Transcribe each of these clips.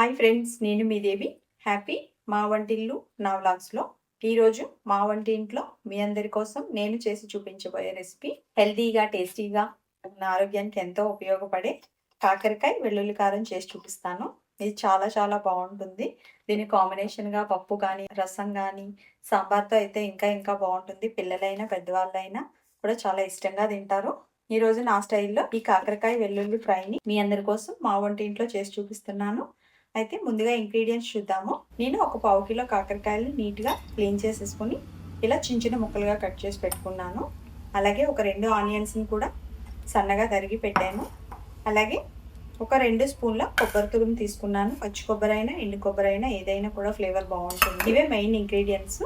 Hi friends నేను మీ దేవి. Happy మా వంటిల్లు నా వ్లాగ్స్లో. ఈరోజు మా వంటి ఇంట్లో మీ అందరి కోసం నేను చేసి చూపించబోయే రెసిపీ హెల్తీగా టేస్టీగా నా ఆరోగ్యానికి ఎంతో ఉపయోగపడే కాకరకాయ వెల్లుల్లి కారం చేసి చూపిస్తాను. ఇది చాలా చాలా బాగుంటుంది. దీని కాంబినేషన్గా పప్పు కానీ రసం కానీ సాంబార్తో అయితే ఇంకా ఇంకా బాగుంటుంది. పిల్లలైనా పెద్దవాళ్ళైనా కూడా చాలా ఇష్టంగా తింటారు. ఈ రోజు నా స్టైల్లో ఈ కాకరకాయ వెల్లుల్లి ఫ్రైని మీ అందరి కోసం మా వంటి ఇంట్లో చేసి చూపిస్తున్నాను. అయితే ముందుగా ఇంగ్రీడియంట్స్ చూద్దాము. నేను ఒక పావు కిలో కాకరకాయలు నీట్గా క్లీన్ చేసేసుకొని ఇలా చిన్న చిన్న ముక్కలుగా కట్ చేసి పెట్టుకున్నాను. అలాగే ఒక రెండు ఆనియన్స్ని కూడా సన్నగా తరిగి పెట్టాను. అలాగే ఒక రెండు స్పూన్ల కొబ్బరి తురుము తీసుకున్నాను. పచ్చి కొబ్బరి అయినా ఎండు కొబ్బరి అయినా ఏదైనా కూడా ఫ్లేవర్ బాగుంటుంది. ఇవే మెయిన్ ఇంగ్రీడియంట్స్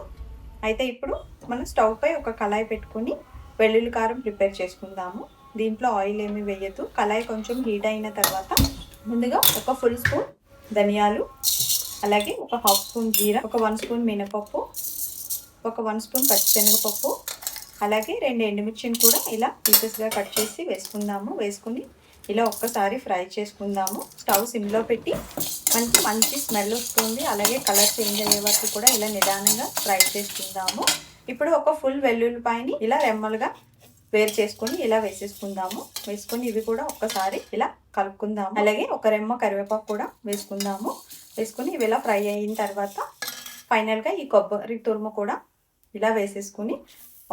అయితే ఇప్పుడు మనం స్టవ్ పై ఒక కళాయి పెట్టుకుని వెల్లుల్లి కారం ప్రిపేర్ చేసుకుందాము. దీంట్లో ఆయిల్ ఏమి వేయద్దు. కళాయి కొంచెం హీట్ అయిన తర్వాత ముందుగా ఒక ఫుల్ స్పూన్ ధనియాలు అలాగే ఒక హాఫ్ స్పూన్ జీరా ఒక వన్ స్పూన్ మినపప్పు ఒక వన్ స్పూన్ పచ్చిశనగపప్పు అలాగే రెండు ఎండుమిర్చిని కూడా ఇలా పీసెస్గా కట్ చేసి వేసుకుందాము. వేసుకుని ఇలా ఒక్కసారి ఫ్రై చేసుకుందాము. స్టవ్ సిమ్లో పెట్టి మనకి మంచి స్మెల్ వస్తుంది. అలాగే కలర్ చేంజ్ అయ్యే వరకు కూడా ఇలా నిదానంగా ఫ్రై చేసుకుందాము. ఇప్పుడు ఒక ఫుల్ వెల్లుల్లిపాయని ఇలా రెమ్మలుగా వేరు చేసుకొని ఇలా వేసేసుకుందాము. వేసుకొని ఇవి కూడా ఒక్కసారి ఇలా కలుపుకుందాము. అలాగే ఒక రెమ్మ కరివేపాకు కూడా వేసుకుందాము. వేసుకొని ఇవి ఇలా ఫ్రై అయిన తర్వాత ఫైనల్గా ఈ కొబ్బరి తురుము కూడా ఇలా వేసేసుకుని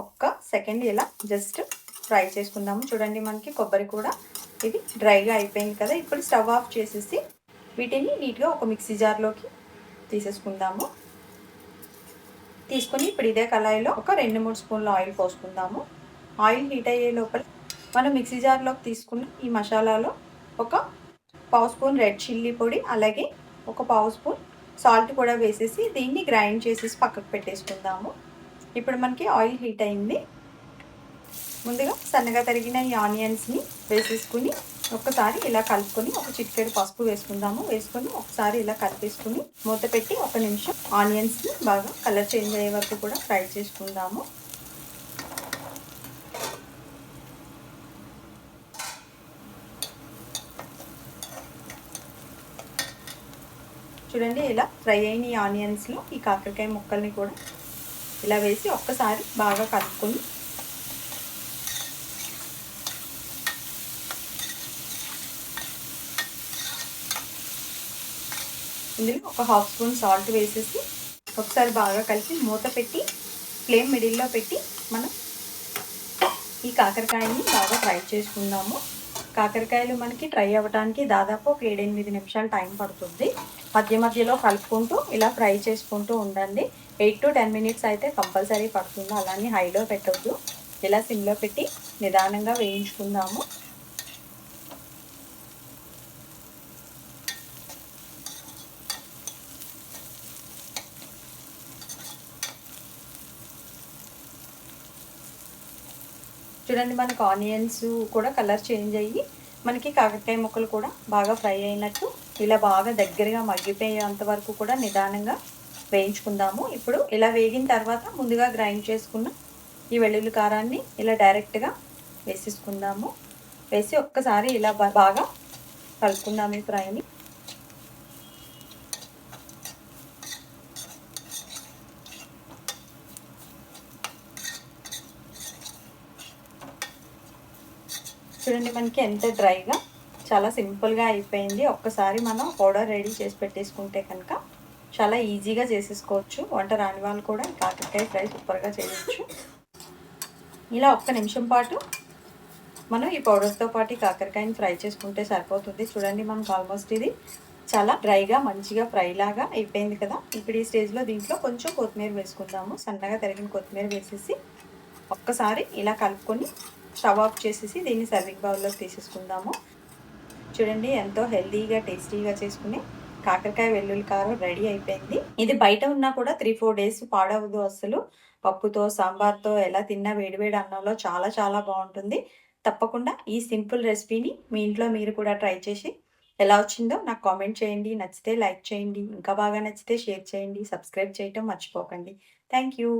ఒక్క సెకండ్ ఇలా జస్ట్ ఫ్రై చేసుకుందాము. చూడండి మనకి కొబ్బరి కూడా ఇది డ్రైగా అయిపోయింది కదా. ఇప్పుడు స్టవ్ ఆఫ్ చేసేసి వీటిని నీట్గా ఒక మిక్సీ జార్లోకి తీసేసుకుందాము. తీసుకొని ఇప్పుడు ఇదే కళాయిలో ఒక రెండు మూడు స్పూన్ల ఆయిల్ పోసుకుందాము. ఆయిల్ హీట్ అయ్యే లోపల మనం మిక్సీ జార్లోకి తీసుకున్న ఈ మసాలాలో ఒక పావు స్పూన్ రెడ్ చిల్లీ పొడి అలాగే ఒక పావు స్పూన్ సాల్ట్ కూడా వేసేసి దీన్ని గ్రైండ్ చేసేసి పక్కకు పెట్టేసుకుందాము. ఇప్పుడు మనకి ఆయిల్ హీట్ అయింది. ముందుగా సన్నగా తరిగిన ఈ ఆనియన్స్ని వేసేసుకుని ఒకసారి ఇలా కలుపుకొని ఒక చిటికెడు పసుపు వేసుకుందాము. వేసుకొని ఒకసారి ఇలా కలిపేసుకుని మూత పెట్టి ఒక నిమిషం ఆనియన్స్ని బాగా కలర్ చేంజ్ అయ్యే వరకు కూడా ఫ్రై చేసుకుందాము. చూడండి ఇలా ఫ్రై అయిన ఈ ఆనియన్స్లో ఈ కాకరకాయ ముక్కల్ని కూడా ఇలా వేసి ఒక్కసారి బాగా కలుపుకొని ఇందులో ఒక హాఫ్ స్పూన్ సాల్ట్ వేసేసి ఒకసారి బాగా కలిపి మూత పెట్టి ఫ్లేమ్ మిడిల్లో పెట్టి మనం ఈ కాకరకాయని బాగా ఫ్రై చేసుకుందాము. కాకరకాయలు మనకి ఫ్రై అవ్వడానికి దాదాపు ఒక ఏడెనిమిది నిమిషాలు టైం పడుతుంది. మధ్య మధ్యలో కలుపుకుంటూ ఇలా ఫ్రై చేసుకుంటూ ఉండండి. ఎయిట్ టు టెన్ మినిట్స్ అయితే కంపల్సరీ పడుతుంది. అలానే హైలో పెట్టద్దు. ఇలా సిమ్లో పెట్టి నిదానంగా వేయించుకుందాము. చూడండి మనకు ఆనియన్స్ కూడా కలర్ చేంజ్ అయ్యి మనకి కాకరకాయ ముక్కలు కూడా బాగా ఫ్రై అయినట్టు ఇలా బాగా దగ్గరగా మగ్గిపోయేంత వరకు కూడా నిదానంగా వేయించుకుందాము. ఇప్పుడు ఇలా వేగిన తర్వాత ముందుగా గ్రైండ్ చేసుకున్న ఈ వెల్లుల్లి కారాన్ని ఇలా డైరెక్ట్గా వేసేసుకుందాము. వేసి ఒక్కసారి ఇలా బాగా కలుపుకుందాము ఈ ఫ్రైని. చూడండి మనకి ఎంత డ్రైగా చాలా సింపుల్గా అయిపోయింది. ఒక్కసారి మనం పౌడర్ రెడీ చేసి పెట్టేసుకుంటే కనుక చాలా ఈజీగా చేసేసుకోవచ్చు. వంట రాని వాళ్ళు కూడా కాకరకాయ ఫ్రై సూపర్గా చేయవచ్చు ఇలా ఒక్క నిమిషం పాటు మనం ఈ పౌడర్తో పాటు కాకరకాయని ఫ్రై చేసుకుంటే సరిపోతుంది. చూడండి మనకు ఆల్మోస్ట్ ఇది చాలా డ్రైగా మంచిగా ఫ్రై లాగా అయిపోయింది కదా. ఇప్పుడు ఈ స్టేజ్లో దీంట్లో కొంచెం కొత్తిమీర వేసుకుందాము. సన్నగా తరిగిన కొత్తిమీర వేసేసి ఒక్కసారి ఇలా కలుపుకొని స్టవ్ ఆఫ్ చేసేసి దీన్ని సర్వింగ్ బౌల్లోకి తీసేసుకుందాము. చూడండి ఎంతో హెల్తీగా టేస్టీగా చేసుకుని కాకరకాయ వెల్లుల్లి కారం రెడీ అయిపోయింది. ఇది బయట ఉన్నా కూడా త్రీ ఫోర్ డేస్ పాడవదు అసలు పప్పుతో సాంబార్తో ఎలా తిన్నా వేడివేడి అన్నంలో చాలా చాలా బాగుంటుంది. తప్పకుండా ఈ సింపుల్ రెసిపీని మీ ఇంట్లో మీరు కూడా ట్రై చేసి ఎలా వచ్చిందో నాకు కామెంట్ చేయండి. నచ్చితే లైక్ చేయండి. ఇంకా బాగా నచ్చితే షేర్ చేయండి. సబ్స్క్రైబ్ చేయటం మర్చిపోకండి. Thank you.